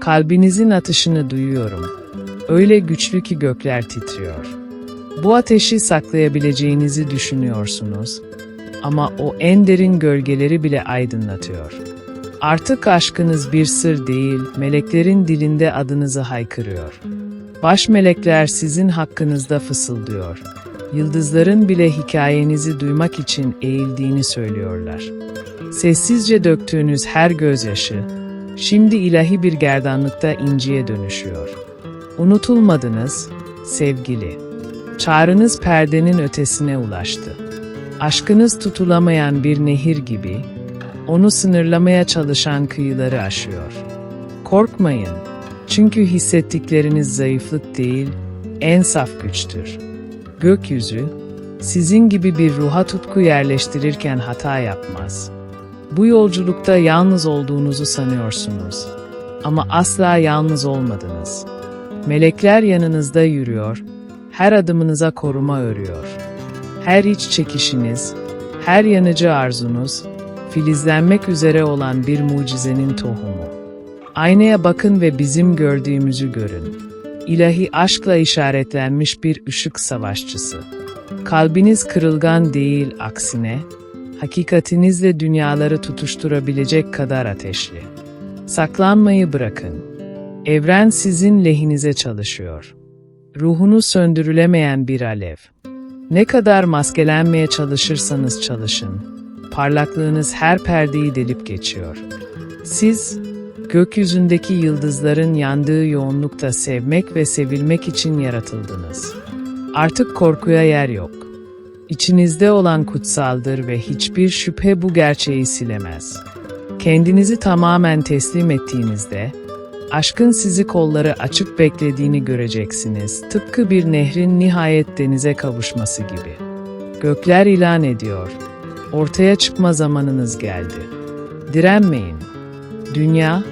Kalbinizin atışını duyuyorum. Öyle güçlü ki gökler titriyor. Bu ateşi saklayabileceğinizi düşünüyorsunuz. Ama o en derin gölgeleri bile aydınlatıyor. Artık aşkınız bir sır değil, meleklerin dilinde adınızı haykırıyor. Baş melekler sizin hakkınızda fısıldıyor. Yıldızların bile hikayenizi duymak için eğildiğini söylüyorlar. Sessizce döktüğünüz her gözyaşı, şimdi ilahi bir gerdanlıkta inciye dönüşüyor. Unutulmadınız, sevgili. Çağrınız perdenin ötesine ulaştı. Aşkınız tutulamayan bir nehir gibi, onu sınırlamaya çalışan kıyıları aşıyor. Korkmayın, çünkü hissettikleriniz zayıflık değil, en saf güçtür. Gökyüzü, sizin gibi bir ruha tutku yerleştirirken hata yapmaz. Bu yolculukta yalnız olduğunuzu sanıyorsunuz. Ama asla yalnız olmadınız. Melekler yanınızda yürüyor, her adımınıza koruma örüyor. Her iç çekişiniz, her yanıcı arzunuz, filizlenmek üzere olan bir mucizenin tohumu. Aynaya bakın ve bizim gördüğümüzü görün. İlahi aşkla işaretlenmiş bir ışık savaşçısı. Kalbiniz kırılgan değil aksine, hakikatinizle dünyaları tutuşturabilecek kadar ateşli. Saklanmayı bırakın. Evren sizin lehinize çalışıyor. Ruhunu söndürülemeyen bir alev. Ne kadar maskelenmeye çalışırsanız çalışın, parlaklığınız her perdeyi delip geçiyor. Siz, gökyüzündeki yıldızların yandığı yoğunlukta sevmek ve sevilmek için yaratıldınız. Artık korkuya yer yok. İçinizde olan kutsaldır ve hiçbir şüphe bu gerçeği silemez. Kendinizi tamamen teslim ettiğinizde, aşkın sizi kolları açık beklediğini göreceksiniz. Tıpkı bir nehrin nihayet denize kavuşması gibi. Gökler ilan ediyor. Ortaya çıkma zamanınız geldi. Direnmeyin. Dünya,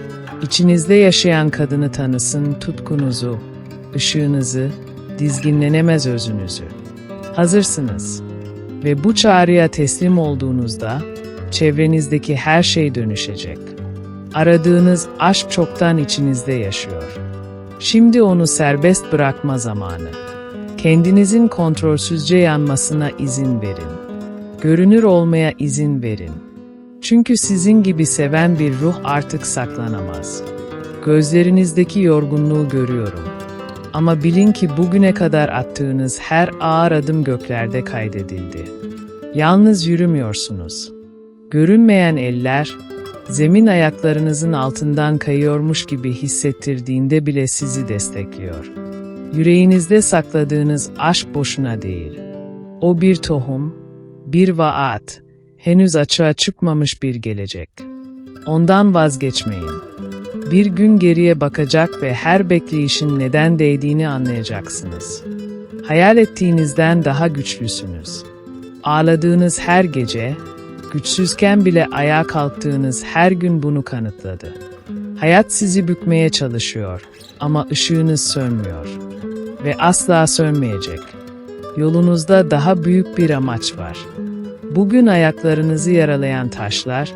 içinizde yaşayan kadını tanısın tutkunuzu, ışığınızı, dizginlenemez özünüzü. Hazırsınız. Ve bu çağrıya teslim olduğunuzda, çevrenizdeki her şey dönüşecek. Aradığınız aşk çoktan içinizde yaşıyor. Şimdi onu serbest bırakma zamanı. Kendinizin kontrolsüzce yanmasına izin verin. Görünür olmaya izin verin. Çünkü sizin gibi seven bir ruh artık saklanamaz. Gözlerinizdeki yorgunluğu görüyorum. Ama bilin ki bugüne kadar attığınız her ağır adım göklerde kaydedildi. Yalnız yürümüyorsunuz. Görünmeyen eller, zemin ayaklarınızın altından kayıyormuş gibi hissettirdiğinde bile sizi destekliyor. Yüreğinizde sakladığınız aşk boşuna değil. O bir tohum, bir vaat, henüz açığa çıkmamış bir gelecek. Ondan vazgeçmeyin. Bir gün geriye bakacak ve her bekleyişin neden değdiğini anlayacaksınız. Hayal ettiğinizden daha güçlüsünüz. Ağladığınız her gece, güçsüzken bile ayağa kalktığınız her gün bunu kanıtladı. Hayat sizi bükmeye çalışıyor ama ışığınız sönmüyor ve asla sönmeyecek. Yolunuzda daha büyük bir amaç var. Bugün ayaklarınızı yaralayan taşlar,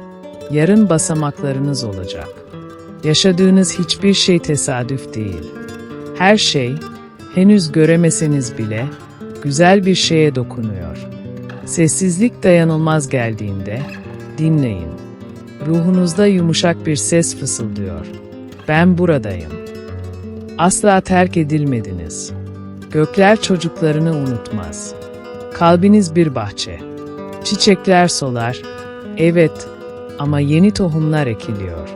yarın basamaklarınız olacak. Yaşadığınız hiçbir şey tesadüf değil. Her şey, henüz göremeseniz bile, güzel bir şeye dokunuyor. Sessizlik dayanılmaz geldiğinde, dinleyin. Ruhunuzda yumuşak bir ses fısıldıyor. Ben buradayım. Asla terk edilmediniz. Gökler çocuklarını unutmaz. Kalbiniz bir bahçe. Çiçekler solar. Evet ama yeni tohumlar ekiliyor.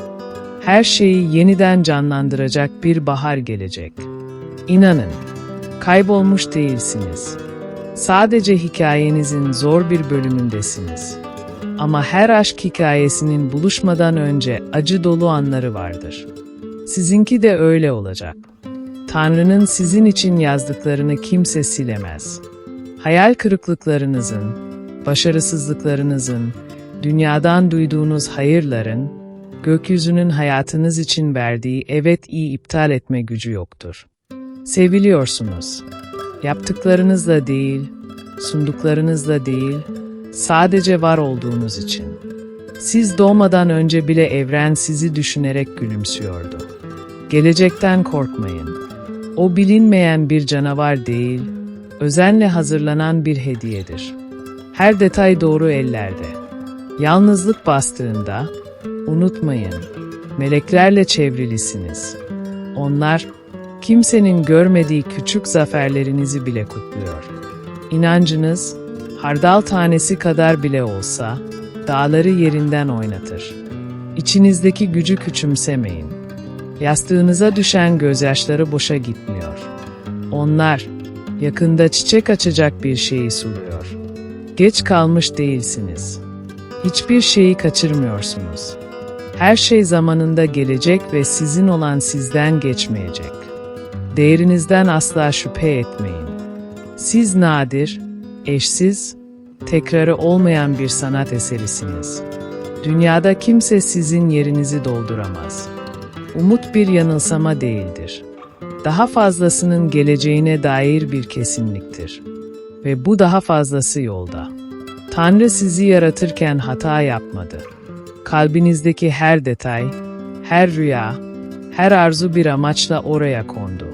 Her şeyi yeniden canlandıracak bir bahar gelecek. İnanın, kaybolmuş değilsiniz. Sadece hikayenizin zor bir bölümündesiniz. Ama her aşk hikayesinin buluşmadan önce acı dolu anları vardır. Sizinki de öyle olacak. Tanrı'nın sizin için yazdıklarını kimse silemez. Hayal kırıklıklarınızın, başarısızlıklarınızın, dünyadan duyduğunuz hayırların, gökyüzünün hayatınız için verdiği evet iyi iptal etme gücü yoktur. Seviliyorsunuz. Yaptıklarınızla değil, sunduklarınızla değil, sadece var olduğunuz için. Siz doğmadan önce bile evren sizi düşünerek gülümsüyordu. Gelecekten korkmayın. O bilinmeyen bir canavar değil, özenle hazırlanan bir hediyedir. Her detay doğru ellerde. Yalnızlık bastığında, unutmayın, meleklerle çevrilisiniz. Onlar, kimsenin görmediği küçük zaferlerinizi bile kutluyor. İnancınız, hardal tanesi kadar bile olsa, dağları yerinden oynatır. İçinizdeki gücü küçümsemeyin. Yastığınıza düşen gözyaşları boşa gitmiyor. Onlar, yakında çiçek açacak bir şeyi suluyor. Geç kalmış değilsiniz. Hiçbir şeyi kaçırmıyorsunuz. Her şey zamanında gelecek ve sizin olan sizden geçmeyecek. Değerinizden asla şüphe etmeyin. Siz nadir, eşsiz, tekrarı olmayan bir sanat eserisiniz. Dünyada kimse sizin yerinizi dolduramaz. Umut bir yanılsama değildir. Daha fazlasının geleceğine dair bir kesinliktir. Ve bu daha fazlası yolda. Tanrı sizi yaratırken hata yapmadı. Kalbinizdeki her detay, her rüya, her arzu bir amaçla oraya kondu.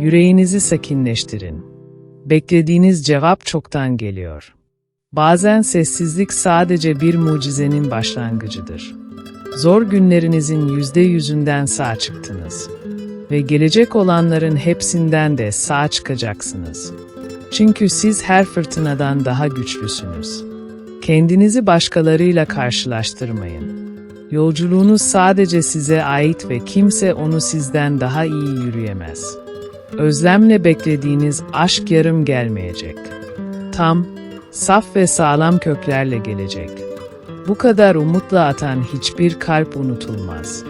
Yüreğinizi sakinleştirin. Beklediğiniz cevap çoktan geliyor. Bazen sessizlik sadece bir mucizenin başlangıcıdır. Zor günlerinizin yüzde yüzünden sağ çıktınız. Ve gelecek olanların hepsinden de sağ çıkacaksınız. Çünkü siz her fırtınadan daha güçlüsünüz. Kendinizi başkalarıyla karşılaştırmayın. Yolculuğunuz sadece size ait ve kimse onu sizden daha iyi yürüyemez. Özlemle beklediğiniz aşk yarım gelmeyecek. Tam, saf ve sağlam köklerle gelecek. Bu kadar umutla atan hiçbir kalp unutulmaz.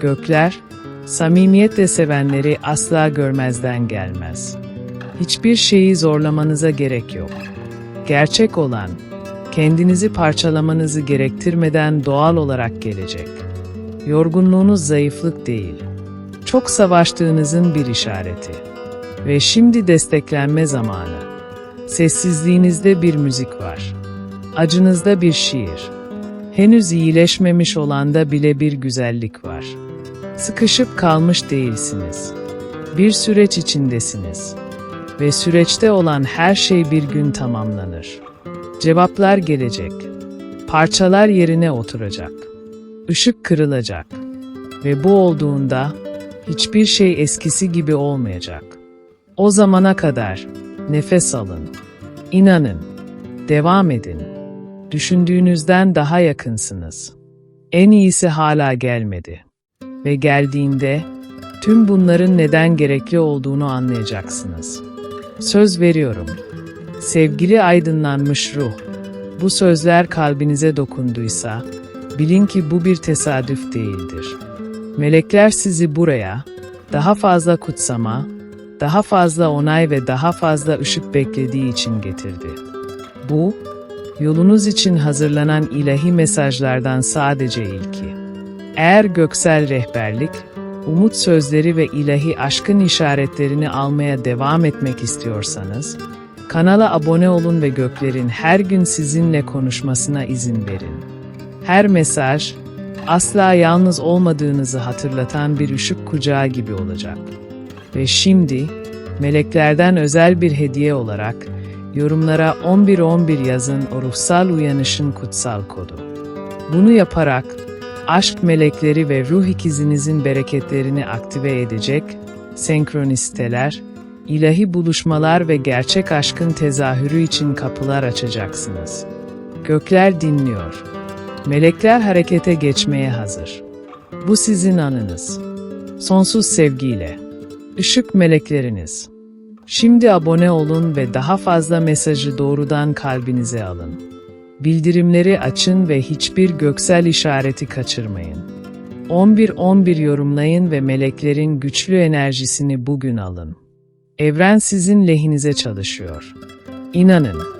Gökler, samimiyetle sevenleri asla görmezden gelmez. Hiçbir şeyi zorlamanıza gerek yok. Gerçek olan, kendinizi parçalamanızı gerektirmeden doğal olarak gelecek. Yorgunluğunuz zayıflık değil, çok savaştığınızın bir işareti. Ve şimdi desteklenme zamanı. Sessizliğinizde bir müzik var. Acınızda bir şiir. Henüz iyileşmemiş olanda bile bir güzellik var. Sıkışıp kalmış değilsiniz. Bir süreç içindesiniz. Ve süreçte olan her şey bir gün tamamlanır. Cevaplar gelecek. Parçalar yerine oturacak. Işık kırılacak. Ve bu olduğunda hiçbir şey eskisi gibi olmayacak. O zamana kadar nefes alın. İnanın. Devam edin. Düşündüğünüzden daha yakınsınız. En iyisi hala gelmedi. Ve geldiğinde tüm bunların neden gerekli olduğunu anlayacaksınız. Söz veriyorum. Sevgili aydınlanmış ruh, bu sözler kalbinize dokunduysa, bilin ki bu bir tesadüf değildir. Melekler sizi buraya, daha fazla kutsama, daha fazla onay ve daha fazla ışık beklediği için getirdi. Bu, yolunuz için hazırlanan ilahi mesajlardan sadece ilki. Eğer göksel rehberlik, umut sözleri ve ilahi aşkın işaretlerini almaya devam etmek istiyorsanız, kanala abone olun ve göklerin her gün sizinle konuşmasına izin verin. Her mesaj, asla yalnız olmadığınızı hatırlatan bir ışık kucağı gibi olacak. Ve şimdi, meleklerden özel bir hediye olarak, yorumlara 1111 yazın o ruhsal uyanışın kutsal kodu. Bunu yaparak, aşk melekleri ve ruh ikizinizin bereketlerini aktive edecek, senkronisteler, ilahi buluşmalar ve gerçek aşkın tezahürü için kapılar açacaksınız. Gökler dinliyor. Melekler harekete geçmeye hazır. Bu sizin anınız. Sonsuz sevgiyle. Işık melekleriniz. Şimdi abone olun ve daha fazla mesajı doğrudan kalbinize alın. Bildirimleri açın ve hiçbir göksel işareti kaçırmayın. 11-11 yorumlayın ve meleklerin güçlü enerjisini bugün alın. Evren sizin lehinize çalışıyor. İnanın.